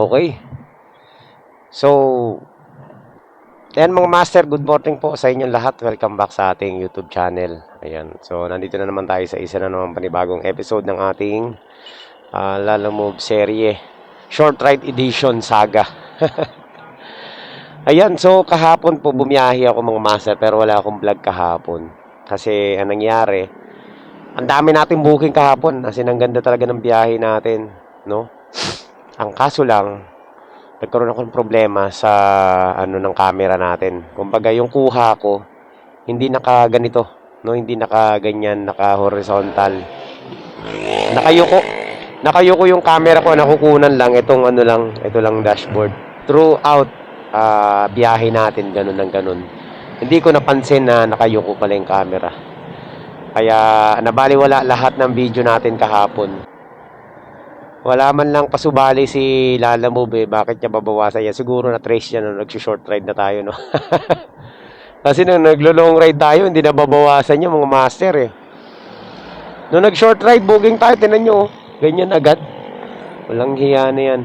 Okay. So, Ayan mga master, good morning po sa inyong lahat. Welcome back sa ating YouTube channel. Ayan. So, nandito na naman tayo sa isa na naman panibagong episode ng ating uh, Lala Move serye. Short Ride Edition Saga. Ayan. So, kahapon po bumiyahi ako mga master pero wala akong vlog kahapon. Kasi anong nangyari, ang dami nating booking kahapon. Kasi ang ganda talaga ng biyahe natin. No? Ang kaso lang, nagkaroon ako ng problema sa ano ng camera natin. Kumbaga yung kuha ko hindi nakaganito, no, hindi nakaganyan, naka-horizontal. Nakayuko. Nakayuko yung camera ko, nakukunan lang itong ano lang, ito lang dashboard. Throughout ah, biyahe natin, ganun ng ganun. Hindi ko napansin na nakayuko pala yung camera. Kaya nabaliwala lahat ng video natin kahapon. Wala man lang pasubali si Lala Move eh. Bakit niya babawasan yan? Siguro na trace niya nung nag-short ride na tayo, no? Kasi nung naglo-long ride tayo, hindi na babawasan niya mga master eh. Nung nag-short ride, booking tayo, tinan nyo, oh. ganyan agad. Walang hiya na yan.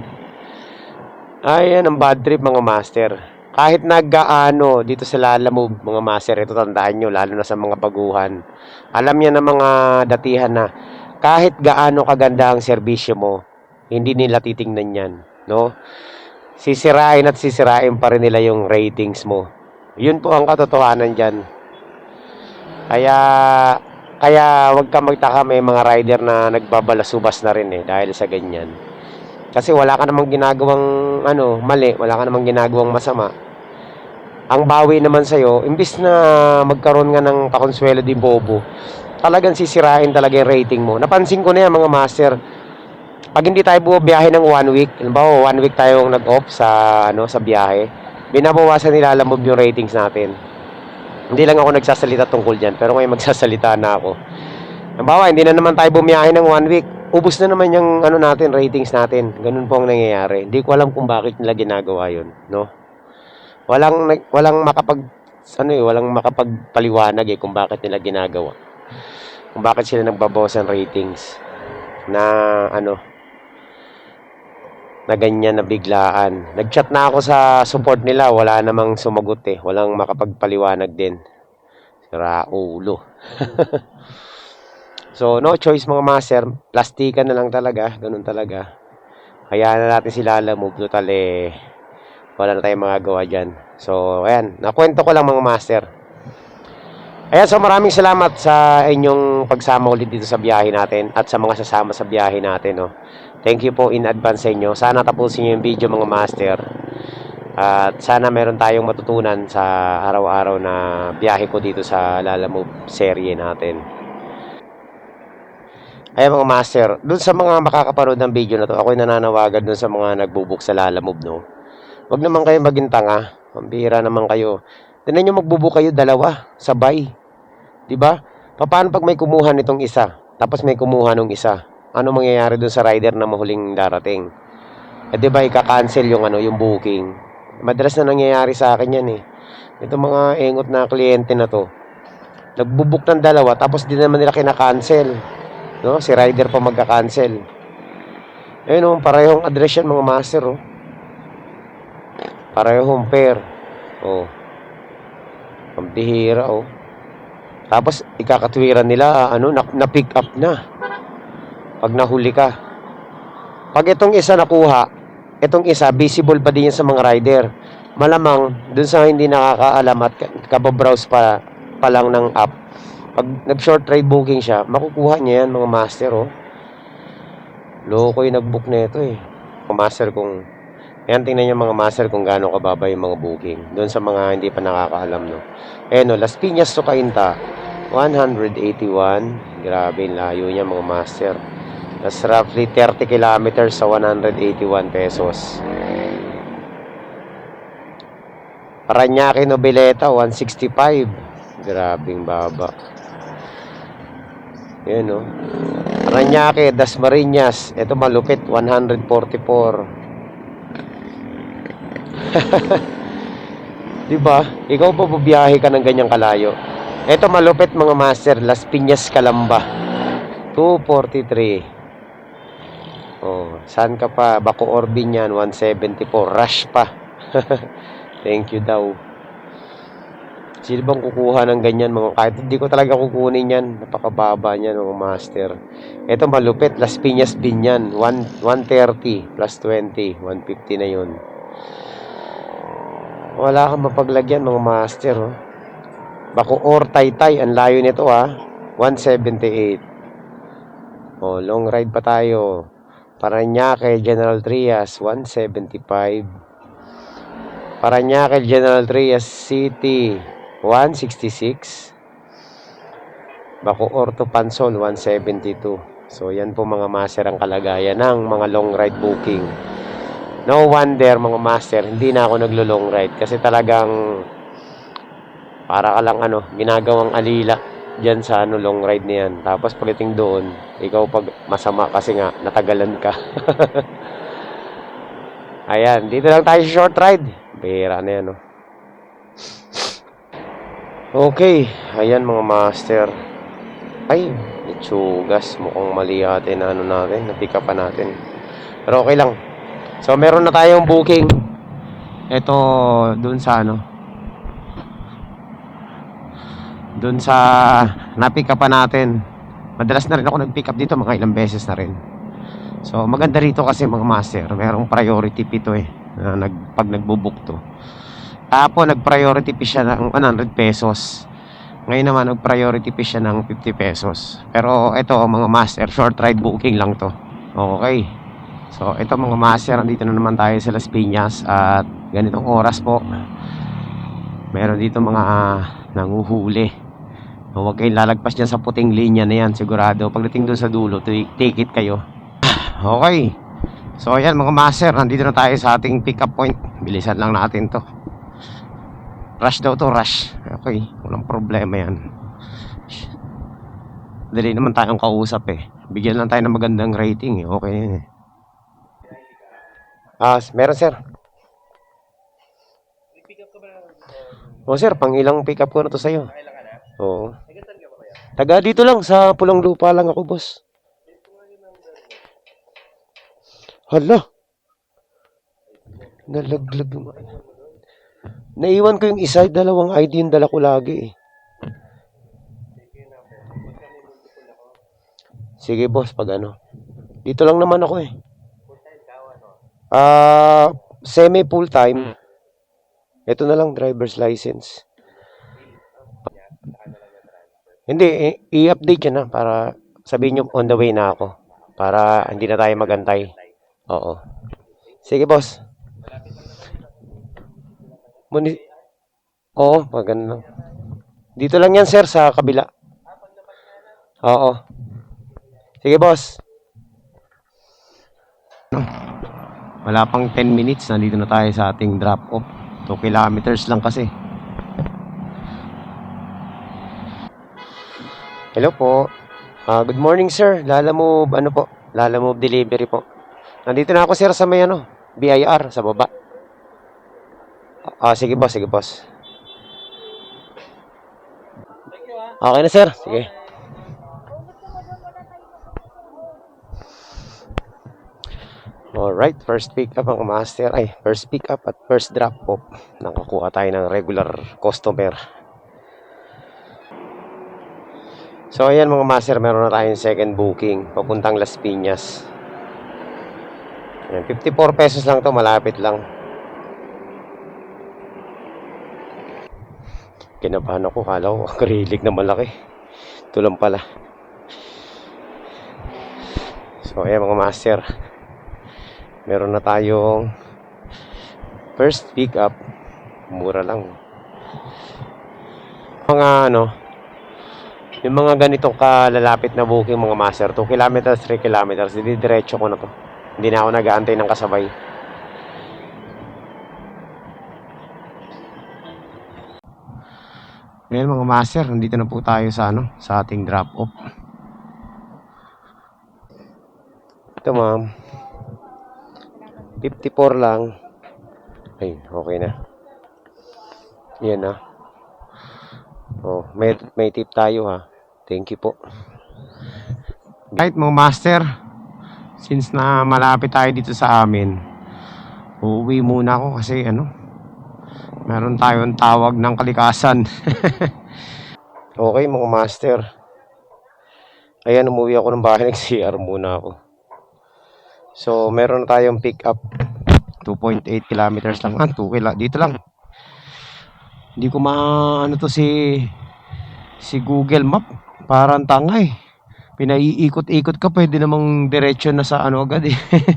Ayan, ang bad trip mga master. Kahit nag-ano dito sa Lala Move, mga master, ito tandaan nyo, lalo na sa mga baguhan. Alam niya na mga datihan na kahit gaano kaganda ang serbisyo mo, hindi nila titingnan yan, no? Sisirain at sisirain pa rin nila yung ratings mo. Yun po ang katotohanan dyan. Kaya, kaya wag ka magtaka may mga rider na nagbabalasubas na rin eh, dahil sa ganyan. Kasi wala ka namang ginagawang ano, mali, wala ka namang ginagawang masama. Ang bawi naman sa'yo, imbis na magkaroon nga ng kakonsuelo di bobo, talagang sisirain talaga yung rating mo. Napansin ko na yan mga master. Pag hindi tayo bumabiyahe ng one week, halimbawa one week tayong nag-off sa, ano, sa biyahe, binabawasan nila alam mo yung ratings natin. Hindi lang ako nagsasalita tungkol dyan, pero ngayon magsasalita na ako. Halimbawa, hindi na naman tayo bumiyahe ng one week, ubus na naman yung ano natin, ratings natin. Ganun po ang nangyayari. Hindi ko alam kung bakit nila ginagawa yun, no? Walang, walang makapag, ano eh, walang makapagpaliwanag eh kung bakit nila ginagawa kung bakit sila nagbabawas ng ratings na ano na ganyan na biglaan. Nag-chat na ako sa support nila, wala namang sumagot eh. Walang makapagpaliwanag din. Sira ulo. so, no choice mga master. Plastikan na lang talaga. Ganun talaga. Kaya na natin sila alam. Total eh, wala na tayong magagawa dyan. So, ayan. Nakwento ko lang mga master. Ayan, so maraming salamat sa inyong pagsama ulit dito sa biyahe natin at sa mga sasama sa biyahe natin. No? Thank you po in advance sa inyo. Sana tapusin nyo yung video mga master. At sana meron tayong matutunan sa araw-araw na biyahe ko dito sa Lala Move serye natin. Ayan mga master, dun sa mga makakaparood ng video na to, ako'y nananawagan dun sa mga nagbubuk sa Lala Move, no? Huwag naman kayo maging tanga. Pambira naman kayo. Tinan nyo magbubo kayo dalawa, sabay. 'Di ba? Paano pag may kumuha nitong isa, tapos may kumuha nung isa? Ano mangyayari dun sa rider na mahuling darating? Eh 'di ba ika-cancel yung ano, yung booking. Madalas na nangyayari sa akin 'yan eh. Itong mga engot na kliyente na to. Nagbubuk ng dalawa tapos di naman nila kina-cancel. No? Si rider pa magka-cancel. Ayun oh, parehong address yan mga master oh. Parehong pair. Oh. Ang oh. Tapos, ikakatwiran nila, ano, na, na-pick up na. Pag nahuli ka. Pag itong isa nakuha, itong isa, visible pa din yan sa mga rider. Malamang, dun sa hindi nakakaalam at kababrowse pa, pa lang ng app, pag nag-short ride booking siya, makukuha niya yan, mga master, oh. Loko yung nag-book na ito, eh. Mga master kung Ayan, tingnan nyo mga master kung gaano kababa yung mga booking. Doon sa mga hindi pa nakakaalam, no. Ayan, Las Piñas to Cainta, 181. Grabe, layo niya mga master. That's roughly 30 kilometers sa 181 pesos. Paranaque Noveleta, 165. Grabing baba. Ayan, no. Paranaque, Dasmariñas. Ito malupit, 144. 'Di ba? Ikaw pa bubiyahe ka ng ganyang kalayo. Ito malupit mga master, Las Piñas Calamba. 243. Oh, saan ka pa? Bako Orbin yan, 174. Rush pa. Thank you daw. Sino bang kukuha ng ganyan mga kahit hindi ko talaga kukunin yan. Napakababa niyan mga master. Ito malupit, Las Piñas din yan. 1, 130 plus 20, 150 na yun. Wala kang mapaglagyan mga master. Oh. Bako or taytay, ang layo nito ah. 178. Oh, long ride pa tayo. Paranaque, General Trias, 175. Paranaque, General Trias City, 166. Bako Orto Pansol, 172. So, yan po mga master ang kalagayan ng mga long ride booking. No wonder mga master, hindi na ako naglo-long ride kasi talagang para ka lang ano, ginagawang alila dyan sa ano, long ride na yan. Tapos pagdating doon, ikaw pag masama kasi nga, natagalan ka. Ayan, dito lang tayo short ride. Bihira na yan, oh. Okay, ayan mga master. Ay, itsugas. Mukhang mali ate na ano natin, na-pick up pa natin. Pero okay lang. So, meron na tayong booking. Ito, dun sa ano, dun sa na-pick up pa natin. Madalas na rin ako nag-pick up dito, mga ilang beses na rin. So, maganda rito kasi mga master, merong priority fee to eh, na nag, pag nagbubook to. Tapo, nag-priority fee siya ng 100 pesos. Ngayon naman, nag-priority fee siya ng 50 pesos. Pero ito, mga master, short ride booking lang to. Okay. So, ito mga master, andito na naman tayo sa Las Piñas at ganitong oras po. Meron dito mga ah, nanguhuli. Huwag kayong lalagpas dyan sa puting linya na yan, sigurado. Pagdating doon sa dulo, ti- ticket kayo. Okay. So, ayan mga master, nandito na tayo sa ating pick-up point. Bilisan lang natin to. Rush daw to, rush. Okay, walang problema yan. Dali naman tayong kausap eh. Bigyan lang tayo ng magandang rating eh. Okay. Ah, meron sir. O sir, pang ilang pick-up ko na to sa'yo. Oo. Taga dito lang, sa pulang lupa lang ako, boss. Hala. Nalaglag yung... Naiwan ko yung isa, dalawang ID yung dala ko lagi eh. Sige boss, pag ano. Dito lang naman ako eh. Ah, semi full time. Ito na lang driver's license. Hindi, i-update yun na para sabihin nyo on the way na ako. Para hindi na tayo magantay. Oo. Sige, boss. Muni Oo, maganda. Dito lang yan, sir, sa kabila. Oo. Sige, boss. Wala pang 10 minutes, nandito na tayo sa ating drop-off. 2 kilometers lang kasi. Hello po. Ah, good morning, sir. Lala Move, ano po? Lala Move delivery po. Nandito na ako, sir, sa may ano, BIR, sa baba. Ah, sige boss, sige boss. Okay na, sir. Sige. Alright, first pick up ang master. Ay, first pick up at first drop off. Nakakuha tayo ng regular customer. So, ayan mga master, meron na tayong second booking. Papuntang Las Piñas. Ayan, 54 pesos lang to malapit lang. Kinabahan ako, kala ko akrilik na malaki. Ito lang pala. So, ayan mga master. Meron na tayong first pick up. Mura lang. Mga ano, yung mga ganitong kalalapit na booking mga master, 2 kilometers, 3 kilometers, didiretso ko na to. Hindi na ako nag-aantay ng kasabay. Ngayon mga master, nandito na po tayo sa ano, sa ating drop off. Ito ma'am. 54 lang. Ay, okay na. Yan na. Oh, may may tip tayo ha. Thank you po. Right mga master. since na malapit tayo dito sa amin, uuwi muna ako kasi ano, meron tayong tawag ng kalikasan. okay mga master. Ayan, umuwi ako ng bahay, nag-CR muna ako. So, meron na tayong pick up. 2.8 kilometers lang. Ah, 2 kila. Dito lang. Hindi ko ma ano to si si Google Map. Parang tanga eh. Pinaiikot-ikot ka, pwede namang diretso na sa ano agad eh.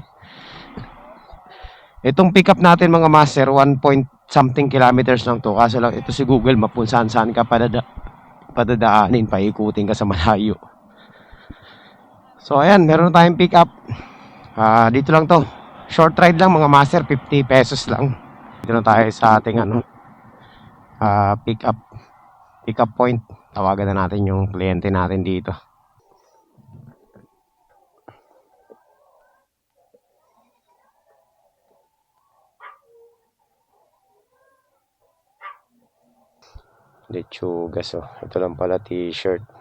Itong pick up natin mga master, 1 point something kilometers lang to. Kaso lang, ito si Google Map kung saan saan ka padada, padadaanin, paikutin ka sa malayo. So ayan, meron tayong pick up. Ah, dito lang to. Short ride lang mga master, 50 pesos lang. Dito na tayo sa ating ano, ah, pick up pick up point. Tawagan na natin yung kliyente natin dito. Lechugas oh. Ito lang pala t-shirt.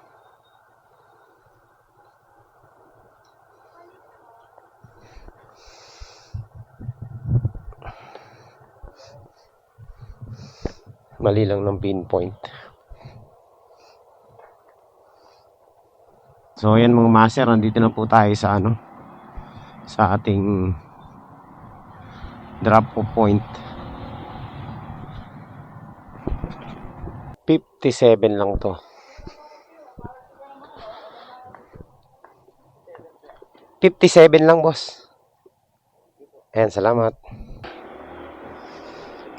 Mali lang ng pinpoint. So ayan mga master, nandito na po tayo sa ano sa ating drop off point. 57 lang to. 57 lang boss. Ayan, salamat.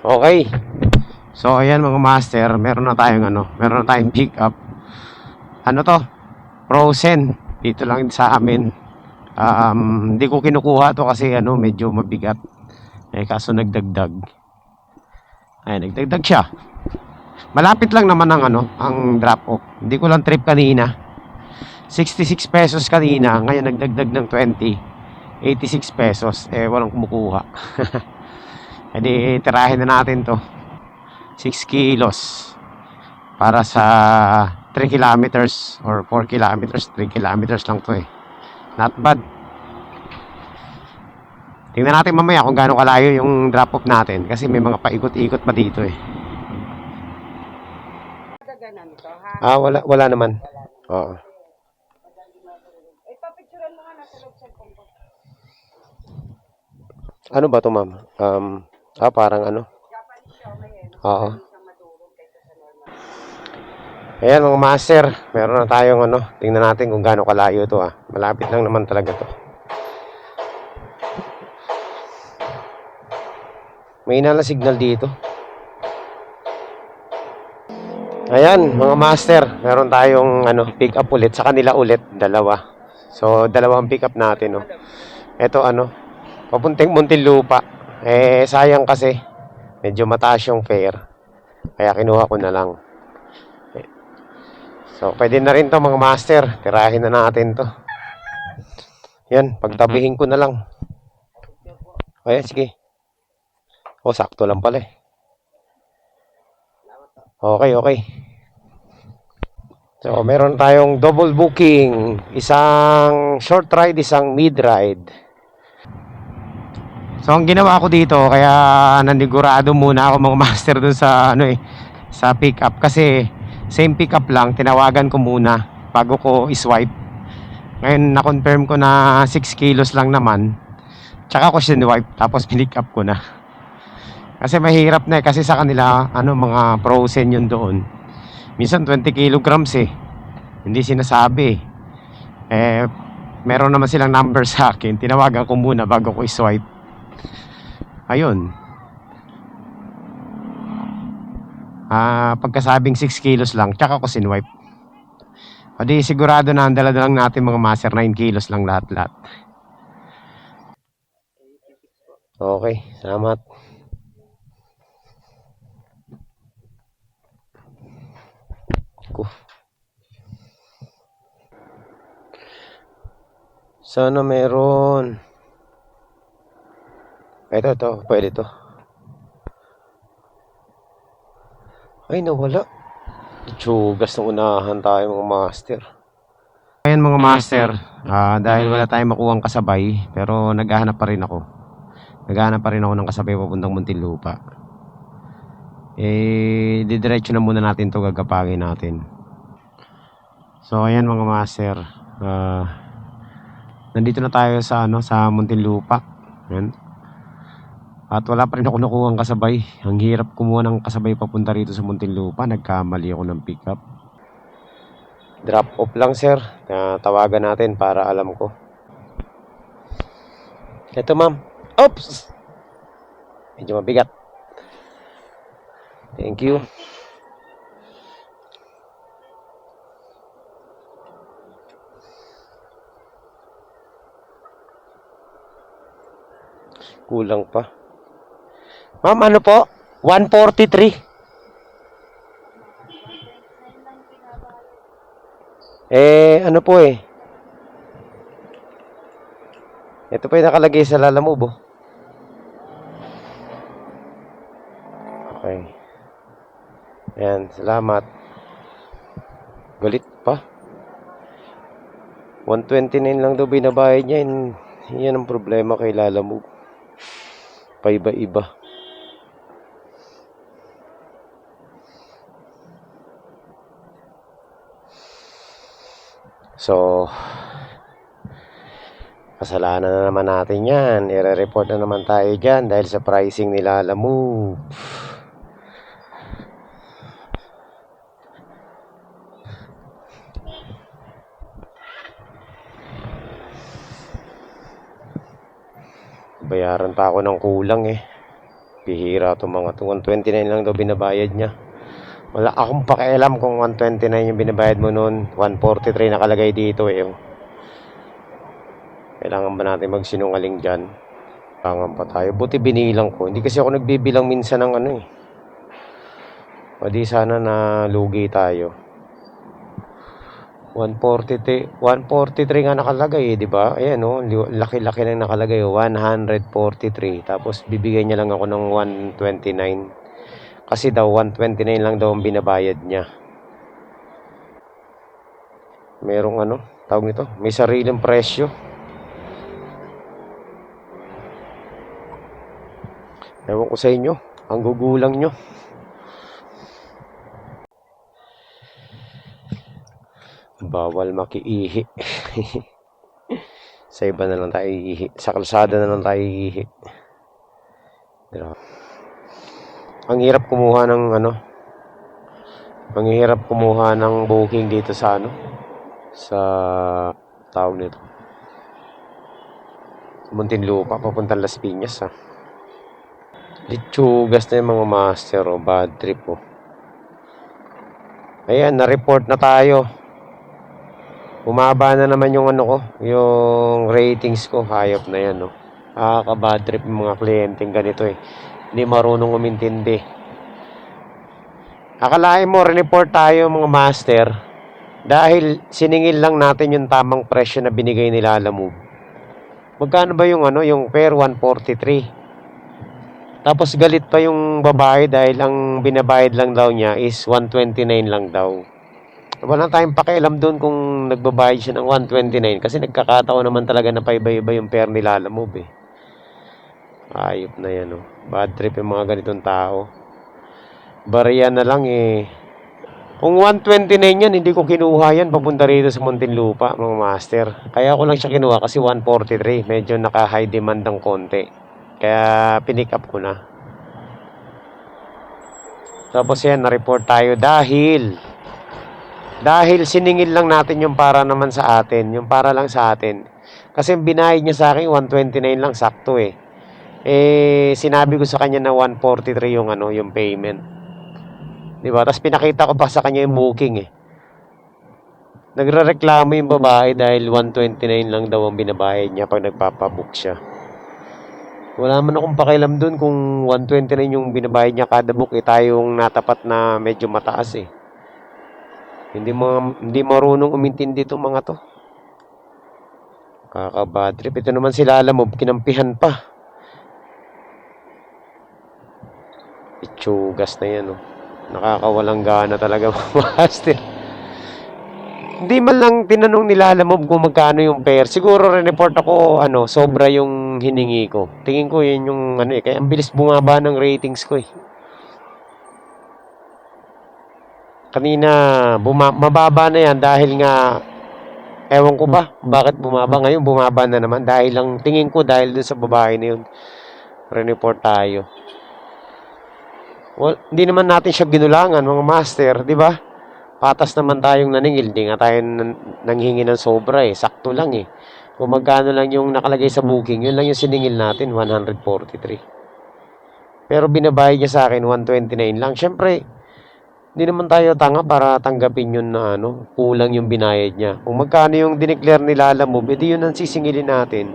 Okay. So ayan mga master, meron na tayong ano, meron na tayong pick up. Ano to? Frozen. Dito lang sa amin. Um, hindi ko kinukuha to kasi ano, medyo mabigat. Eh kaso nagdagdag. Ay, nagdagdag siya. Malapit lang naman ang ano, ang drop off. Hindi ko lang trip kanina. 66 pesos kanina, ngayon nagdagdag ng 20. 86 pesos. Eh walang kumukuha. Eh di tirahin na natin to. 6 kilos. Para sa 3 kilometers or 4 kilometers 3 kilometers lang to eh. Not bad. Tingnan natin mamaya kung gaano kalayo yung drop off natin kasi may mga paikot-ikot pa dito eh. Ah wala, wala naman. Oo. Ano ba to ma'am? Um, ah parang ano Japanese siya, may eh. Oo. Ayan mga master, meron na tayong ano, tingnan natin kung gaano kalayo ito ah. Malapit lang naman talaga to. May na signal dito. Ayan mga master, meron tayong ano, pick up ulit sa kanila ulit, dalawa. So dalawang pick up natin no. Ito ano, papunting Muntinlupa. Eh sayang kasi medyo mataas yung fare. Kaya kinuha ko na lang. So, pwede na rin to mga master. Tirahin na natin to. Yan, pagtabihin ko na lang. Ayan, sige. O, sakto lang pala eh. Okay, okay. So, meron tayong double booking. Isang short ride, isang mid ride. So, ang ginawa ko dito, kaya nanigurado muna ako mga master dun sa, ano eh, sa pick up. Kasi, same pick up lang, tinawagan ko muna bago ko iswipe. Ngayon, na-confirm ko na 6 kilos lang naman. Tsaka ko sinwipe, tapos pinick up ko na. Kasi mahirap na eh, kasi sa kanila, ano, mga frozen yun doon. Minsan 20 kilograms eh. Hindi sinasabi eh. Eh, meron naman silang number sa akin. Tinawagan ko muna bago ko iswipe. Ayun. Ah, pagkasabing 6 kilos lang, tsaka ko sinwipe. O di sigurado na ang dala lang natin mga master 9 kilos lang lahat-lahat. Okay, salamat. Ko. Sana meron. Ito, ito. Pwede to. Ay, nawala. Tsugas na unahan tayo mga master. Ayan mga master. Ah, dahil wala tayong makuhang kasabay, pero naghahanap pa rin ako. Naghahanap pa rin ako ng kasabay papuntang Muntinlupa. Eh, didiretso na muna natin to gagapangin natin. So, ayan mga master. Ah, nandito na tayo sa ano sa Muntinlupa. Ayan. At wala pa rin ako nakuha ang kasabay. Ang hirap kumuha ng kasabay papunta rito sa Muntinlupa. Nagkamali ako ng pickup. Drop off lang sir. Na tawagan natin para alam ko. Ito ma'am. Oops! Medyo mabigat. Thank you. Kulang pa. Ma'am, ano po? 143. Eh, ano po eh. Ito pa yung nakalagay sa Lalamove. Okay. Ayan, salamat. Galit pa. 129 lang daw binabayad niya. Yan ang problema kay Lalamove. Paiba-iba. So, kasalanan na naman natin yan. Ire-report na naman tayo dyan dahil sa pricing nila Lalamove. Bayaran pa ako ng kulang eh. Bihira itong mga to. 129 lang daw binabayad niya. Wala akong pakialam kung 129 yung binabayad mo noon. 143 nakalagay dito eh. oh. Kailangan ba natin magsinungaling dyan? Kailangan pa tayo. Buti binilang ko. Hindi kasi ako nagbibilang minsan ng ano eh. O di sana na lugi tayo. 143, 143 nga nakalagay eh, di ba? Ayan oh, li- laki-laki na nakalagay oh, 143. Tapos bibigyan niya lang ako ng 129. Kasi daw 129 lang daw ang binabayad niya. Merong ano, tawag nito, may sariling presyo. Ewan ko sa inyo, ang gugulang nyo. Bawal makiihi. sa iba na lang tayo iihi. Sa kalsada na lang tayo iihi. Grabe. Ang hirap kumuha ng ano. Ang hirap kumuha ng booking dito sa ano. Sa tawag nito. Muntinlupa, papuntang Las Piñas ah. Litsugas na yung mga master o bad trip oh. Ayan, na-report na tayo. Bumaba na naman yung ano ko, yung ratings ko. Hayop na yan, no. Nakaka-bad trip yung mga kliyenteng ganito eh. Hindi marunong umintindi. Akalain mo, report tayo mga master. Dahil siningil lang natin yung tamang presyo na binigay nila Alamove. Magkano ba yung ano, yung pair 143? Tapos galit pa yung babae dahil ang binabayad lang daw niya is 129 lang daw. Wala tayong pakialam doon kung nagbabayad siya ng 129 kasi nagkakataon naman talaga na paiba-iba yung pair ni Lalamove eh. Ayop na yan oh. Bad trip yung mga ganitong tao. Bariya na lang eh. Kung 129 yan, hindi ko kinuha yan papunta rito sa Muntinlupa, mga master. Kaya ko lang siya kinuha kasi 143. Medyo naka-high demand ng konti. Kaya pinick up ko na. Tapos yan, na-report tayo dahil dahil siningil lang natin yung para naman sa atin, yung para lang sa atin. Kasi binayad niya sa akin 129 lang sakto eh. Eh sinabi ko sa kanya na 143 yung ano, yung payment. 'Di ba? Tapos pinakita ko pa sa kanya yung booking eh. Nagrereklamo yung babae dahil 129 lang daw ang binabayad niya pag nagpapabook siya. Wala man akong pakialam dun kung 129 yung binabayad niya kada book eh tayong natapat na medyo mataas eh. Hindi mga hindi marunong umintindi itong mga to. Kakabad trip. Ito naman sila alam mo, kinampihan pa. Itsugas na yan, oh. Nakakawalang gana talaga master. Hindi man lang tinanong nila alam mo kung magkano yung fare. Siguro report ako, ano, sobra yung hiningi ko. Tingin ko yun yung, ano eh, kaya ang bilis bumaba ng ratings ko eh. Kanina, buma- mababa na yan dahil nga, ewan ko ba, bakit bumaba ngayon, bumaba na naman. Dahil lang, tingin ko dahil dun sa babae na yun. Re-report tayo. Well, hindi naman natin siya ginulangan, mga master, di ba? Patas naman tayong naningil, di nga tayo nan- nanghingi ng sobra eh, sakto lang eh. Kung magkano lang yung nakalagay sa booking, yun lang yung siningil natin, 143. Pero binabayad niya sa akin, 129 lang. Siyempre, hindi naman tayo tanga para tanggapin yun na ano, kulang yung binayad niya. Kung magkano yung dineclare nila alam mo, edi yun ang sisingilin natin.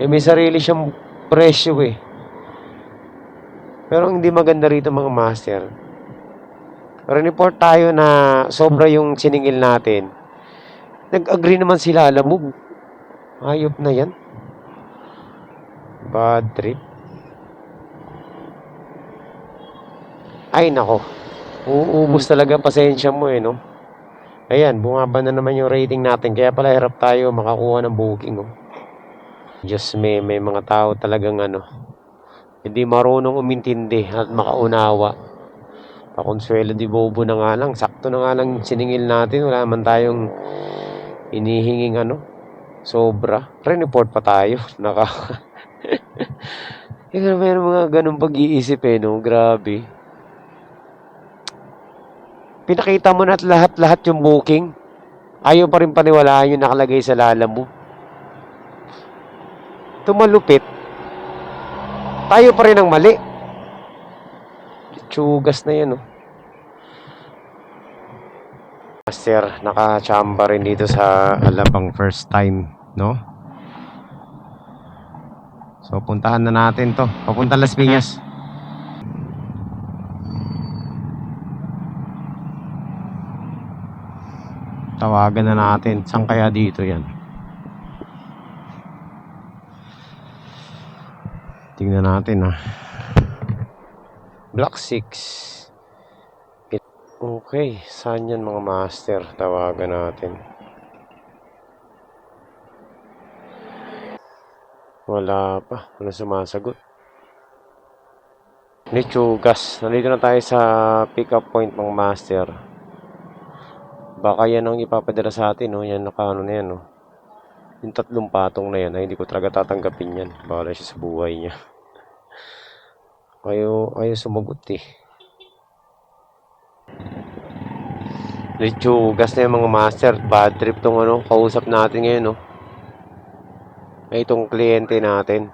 Eh may sarili siyang presyo eh. Pero hindi maganda rito mga master. Report tayo na sobra yung siningil natin. Nag-agree naman sila, alam mo. Ayop na yan. Bad trip. Ay nako. Uubos talaga pasensya mo eh, no? Ayan, bumaba na naman yung rating natin. Kaya pala hirap tayo makakuha ng booking, oh. Diyos may, may mga tao talagang ano, hindi marunong umintindi at makaunawa. Pakonsuelo di bobo na nga lang. Sakto na nga lang siningil natin. Wala man tayong inihinging ano, sobra. Re-report pa tayo. Naka... Yung meron mga ganun pag-iisip eh, no? Grabe pinakita mo na at lahat-lahat yung booking. Ayaw pa rin paniwalaan yung nakalagay sa lala mo. Tumalupit. Tayo pa rin ang mali. Tsugas na yan, oh. Master, naka-chamba rin dito sa Alabang first time, no? So, puntahan na natin to. Papunta Las Piñas. Tawagan na natin. Saan kaya dito yan? Tingnan natin ah. Block 6. Okay. Saan yan mga master? Tawagan natin. Wala pa. Wala sumasagot. Nichugas. Nandito na tayo sa pick up point mga master. Baka yan ang ipapadala sa atin, no? Yan, naka na yan, no? Yung tatlong patong na yan, ay hindi ko talaga tatanggapin yan. Bala siya sa buhay niya. Ayaw, ayaw sumagot, eh. Lechugas na yung mga master. Bad trip tong ano, kausap natin ngayon, no? Ay, itong kliyente natin.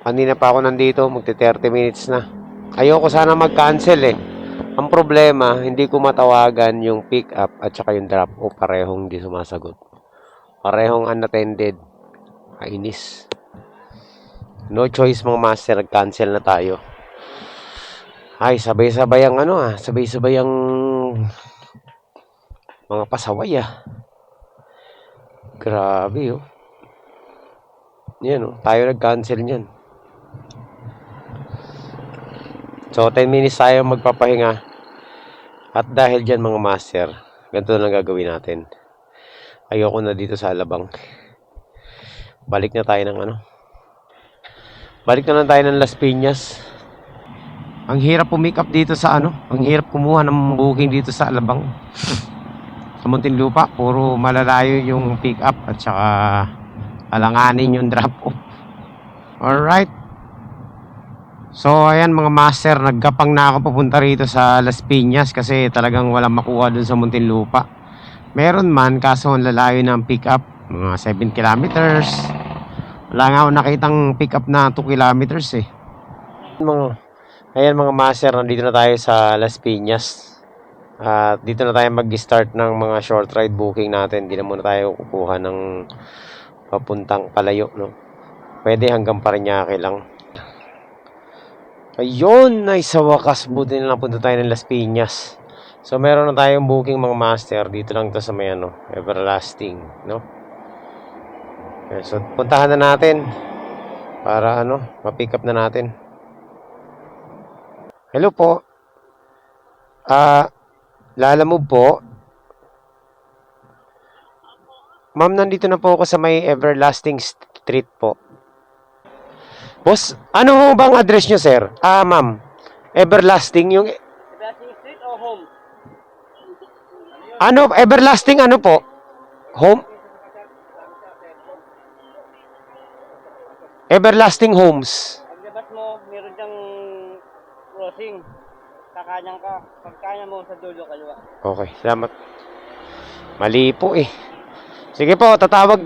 Kanina pa ako nandito, magti 30 minutes na. Ayoko sana mag-cancel, eh. Ang problema, hindi ko matawagan yung pick up at saka yung drop o parehong hindi sumasagot. Parehong unattended. Kainis. No choice mga master, cancel na tayo. Ay, sabay-sabay ang ano ah, sabay-sabay ang mga pasaway ah. Grabe oh. Yan oh, tayo nag-cancel niyan. So, 10 minutes tayo magpapahinga. At dahil dyan mga master, ganito lang gagawin natin. Ayoko na dito sa Alabang. Balik na tayo ng ano. Balik na lang tayo ng Las Piñas. Ang hirap pumick up dito sa ano. Ang hirap kumuha ng booking dito sa Alabang. sa Muntinlupa, puro malalayo yung pick up at saka alanganin yung drop off. Alright. So, ayan mga master, naggapang na ako papunta rito sa Las Piñas kasi talagang walang makuha dun sa Muntinlupa. Meron man, kaso ang lalayo ng pick up, mga 7 kilometers. Wala nga ako nakitang pick up na 2 kilometers eh. Mga, ayan mga master, nandito na tayo sa Las Piñas. At dito na tayo mag-start ng mga short ride booking natin. Hindi na muna tayo kukuha ng papuntang palayo, no? Pwede hanggang Parañaque lang. Ayun, ay sa wakas buti na lang punta tayo ng Las Piñas. So meron na tayong booking mga master dito lang to sa may ano, everlasting, no? Okay, so puntahan na natin para ano, ma-pick up na natin. Hello po. Ah, Lala mo po. Ma'am, nandito na po ako sa may Everlasting Street po. Boss, ano ho bang address nyo, sir? Ah, ma'am. Everlasting yung... Blessing Street o home? Ano, Everlasting ano po? Home? Everlasting Homes. Paglabas mo, meron diyang crossing. Kakanyang ka. Pagkanya mo sa dulo kaliwa. Okay, salamat. Mali po eh. Sige po, tatawag.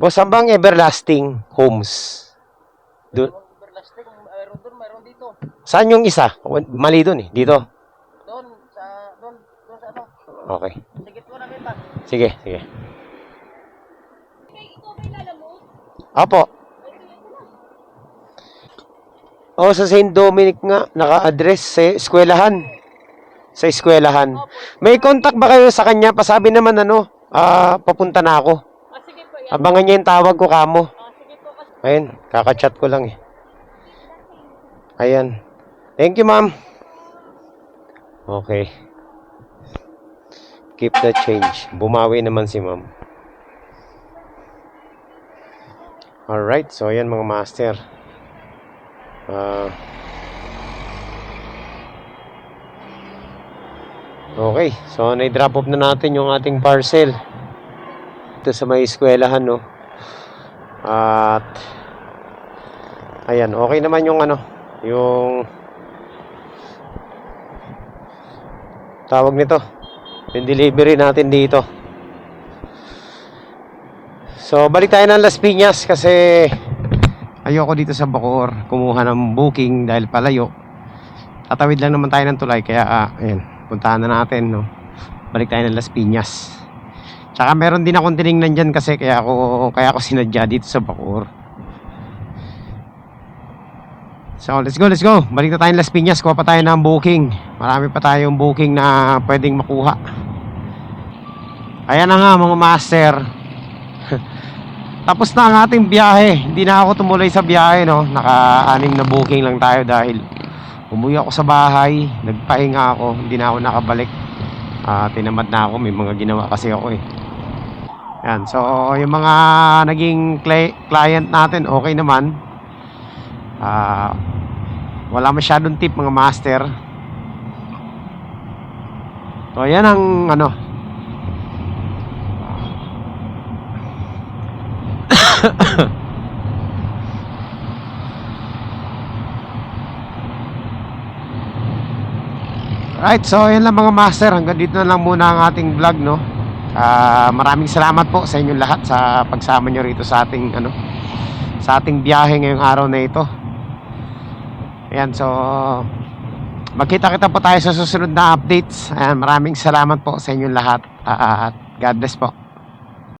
Boss, saan bang Everlasting Homes? Doon. Everlasting, mayroon doon, mayroon dito. Saan yung isa? Mali doon eh. Dito. Doon, sa, doon, doon sa ano. Okay. Sige po na kita. Sige, sige. Apo. Oh, sa St. Dominic nga, naka-address sa eskwelahan. Sa eskwelahan. May contact ba kayo sa kanya? Pasabi naman ano, ah, papunta na ako. Ah, sige po yan. Abangan niya yung tawag ko kamo. Ah, sige po kasi. Ayun, kakachat ko lang eh. Ayan. Thank you, ma'am. Okay. Keep the change. Bumawi naman si ma'am. Alright, so ayan mga master. Ah. okay, so na-drop off na natin yung ating parcel. Ito sa may eskwelahan, no? At ayan, okay naman yung ano, yung tawag nito. Yung delivery natin dito. So, balik tayo ng Las Piñas kasi ayoko dito sa Bacoor kumuha ng booking dahil palayo. Tatawid lang naman tayo ng tulay kaya ah, ayan, puntahan na natin, no. Balik tayo ng Las Piñas. Tsaka meron din akong tiningnan dyan kasi kaya ako, kaya ako sinadya dito sa Bacoor. So, let's go, let's go. Balik na tayo ng Las Piñas. Kuha pa tayo ng booking. Marami pa tayong booking na pwedeng makuha. Ayan na nga mga master. Tapos na ang ating biyahe. Hindi na ako tumuloy sa biyahe, no. Naka-anim na booking lang tayo dahil umuwi ako sa bahay. Nagpahinga ako. Hindi na ako nakabalik. Ah, tinamad na ako. May mga ginawa kasi ako eh. Yan. So, yung mga naging cli- client natin, okay naman. Ah, wala masyadong tip mga master. So, yan ang ano. Right, so yan lang mga master. Hanggang dito na lang muna ang ating vlog, no? Ah, maraming salamat po sa inyong lahat sa pagsama nyo rito sa ating ano sa ating biyahe ngayong araw na ito. Ayan, so magkita-kita po tayo sa susunod na updates. Ayan, maraming salamat po sa inyong lahat. Ah, At God bless po.